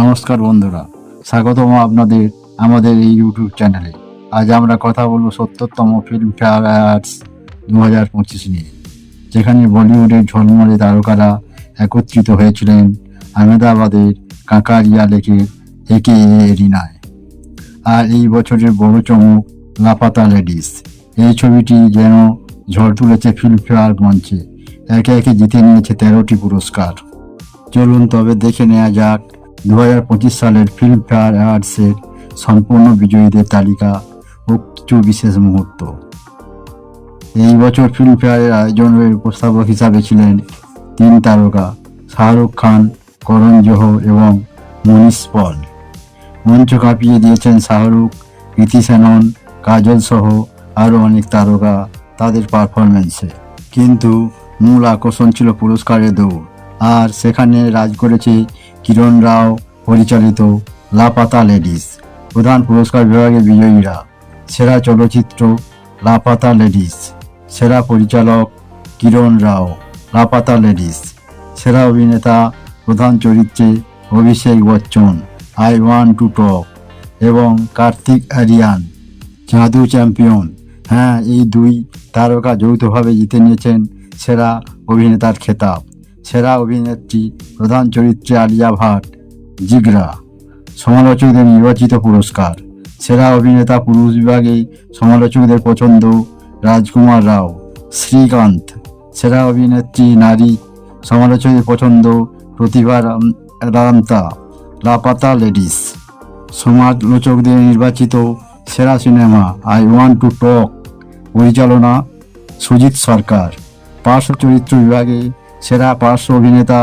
নমস্কার বন্ধুরা, স্বাগতম আপনাদের আমাদের এই ইউটিউব চ্যানেলে আজ আমরা কথা বলব সত্তরতম ফিল্ম ফেয়ার অ্যাওয়ার্ডস দু হাজার পঁচিশ নিয়ে, যেখানে বলিউডের ঝলমলে তারকারা একত্রিত হয়েছিলেন আহমেদাবাদের কাঁকারিয়া লেকের একে এরিনায়। আর এই বছরের বড় চমক লাপাতা লেডিস এই ছবিটি যেন ঝড় তুলেছে ফিল্মফেয়ার মঞ্চে, একে একে জিতে নিয়েছে তেরোটি পুরস্কার। চলুন তবে দেখে নেওয়া যাক দু হাজার পঁচিশ সালের ফিল্মফেয়ার অ্যাওয়ার্ডসের সম্পূর্ণ বিজয়ীদের তালিকা ও কিছু বিশেষ মুহূর্ত। এই বছর ফিল্মফেয়ারের আয়োজনের উপস্থাপক হিসাবে ছিলেন তিন তারকা শাহরুখ খান, করণ জোহর এবং মনীষ পল। মঞ্চ কাঁপিয়ে দিয়েছেন শাহরুখ কৃতি সেনন, কাজল সহ আরও অনেক তারকা তাদের পারফরমেন্সে কিন্তু মূল আকর্ষণ ছিল পুরস্কারের দৌড়। আর সেখানে রাজ করেছে কিরণ রাও, পরিচালিত লাপাতা লেডিস। প্রধান পুরস্কার বিভাগে বিজয়ীরা, সেরা চলচ্চিত্র লাপাতা লেডিস, সেরা পরিচালক কিরণ রাও, লাপাতা লেডিস, সেরা অভিনেতা প্রধান চরিত্রে Abhishek Bachchan, I want to talk এবং কার্তিক আরিয়ান, জাদু চ্যাম্পিয়ন। হ্যাঁ এই দুই তারকা যৌথভাবে জিতে নিয়েছেন সেরা অভিনেতার খেতাব। সেরা অভিনেত্রী, প্রধান চরিত্রে আলিয়া ভাট, জিগরা। সমালোচকদের নির্বাচিত পুরস্কার। সেরা অভিনেতা পুরুষ বিভাগে সমালোচকদের পছন্দ রাজকুমার রাও। শ্রীকান্ত। সেরা অভিনেত্রী নারী সমালোচকদের পছন্দ প্রতিভা রামতা, লাপাতা লেডিস। সমালোচকদের নির্বাচিত সেরা cinema I want to talk পরিচালনা সুজিত সরকার। পার্শ্ব চরিত্র বিভাগে সেরা পার্শ্ব অভিনেতা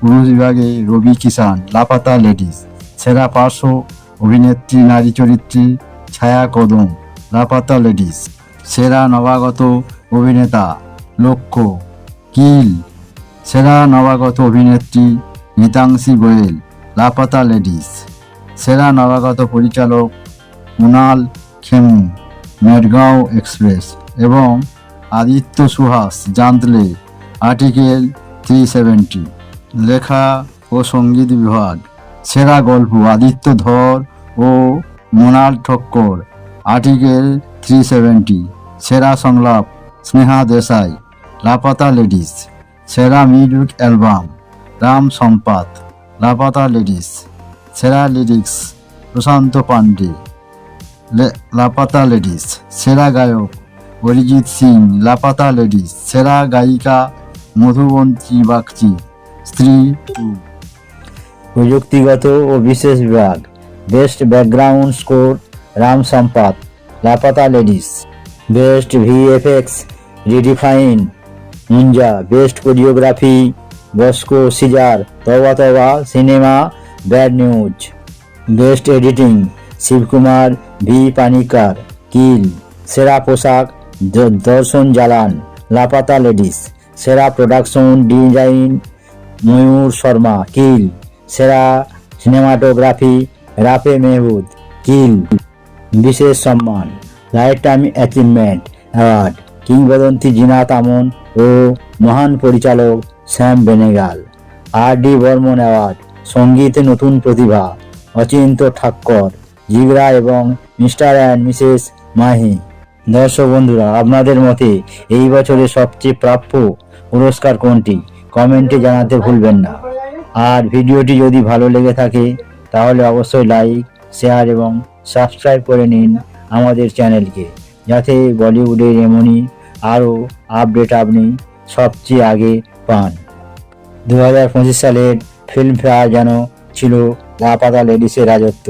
পুরুষ বিভাগে রবি কিষান লাপাতা লেডিস। সেরা পার্শ্ব অভিনেত্রী নারী চরিত্রী ছায়া কদম, লাপাতা লেডিস। সেরা নবাগত অভিনেতা লক্ষ্য কিল। সেরা নবাগত অভিনেত্রী নিতাংশী গোয়েল, লাপাতা লেডিস। সেরা নবাগত পরিচালক কুনাল খেমু মেডগাঁও এক্সপ্রেস এবং Aditya Suhas, Jambhale. Article three seventy লেখা ও সংগীত বিভাগ, সেরা গল্প আদিত্য ধর ও Monal Thakar. Article three seventy সেরা সংলাপ স্নেহা দেশাই, লাপাতা লেডিস, সেরা music album Ram Sampath, Laapataa ladies, সেরা লিরিক্স প্রশান্ত পান্ডে লে- লাপাতা লেডিস, সেরা গায়ক অরিজিৎ সিং, লাপাতা লেডিস, সেরা গায়িকা মধুবন্তী বাগচি, স্ত্রী। প্রযুক্তিগত ও বিশেষ বিভাগ, best background score, Ram Sampath Laapataa ladies. Best VFX, ReDefine Munjya best choreography, Bosco Caesar Tauba Tauba cinema, bad news. Best editing, Shivkumar V Panicker, Kill. সেরা পোশাক দর্শন জালান লাপাতা লেডিস। সেরা production design Mayur Sharma, Kill. সেরা cinematography রাফে Mehbud, কিল। বিশেষ সম্মান life time achievement award কিংবদন্তি জিনাত আমন ও মহান পরিচালক Shyam Benegal. R D Burman award সঙ্গীতে নতুন প্রতিভা অচিন্ত ঠাক্কর জিগরা এবং মিস্টার অ্যান্ড মিসেস মাহি। দর্শক বন্ধুরা, আপনাদের মতে এই বছরের সবচেয়ে প্রাপ্য পুরস্কার কোনটি? কমেন্টে জানাতে ভুলবেন না। আর ভিডিওটি যদি ভালো লেগে থাকে, তাহলে অবশ্যই লাইক, শেয়ার এবং সাবস্ক্রাইব করে নিন আমাদের চ্যানেলকে, যাতে বলিউডের এমনই আরও আপডেট আপনি সবচেয়ে আগে পান। দু হাজার পঁচিশ সালের ফিল্মফেয়ার যেন ছিল লাপাতা লেডিসের রাজত্ব।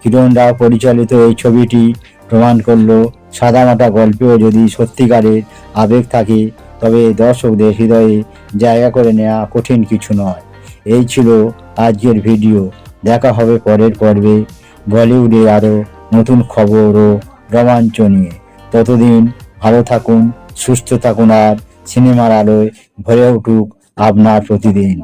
কিরণ রাও পরিচালিত এই ছবিটি প্রমাণ করল সাদামাটা গল্পেও যদি সত্যিকারের আবেগ থাকে, তবে দর্শকদের হৃদয়ে জায়গা করে নেওয়া কঠিন কিছু নয়। এই ছিল আজকের ভিডিও। দেখা হবে পরের পর্বে। বলিউডে আরও নতুন খবর ও রোমাঞ্চ নিয়ে। ততদিন ভালো থাকুন, সুস্থ থাকুন আর সিনেমার আলোয় ভরে উঠুক আপনার প্রতিদিন।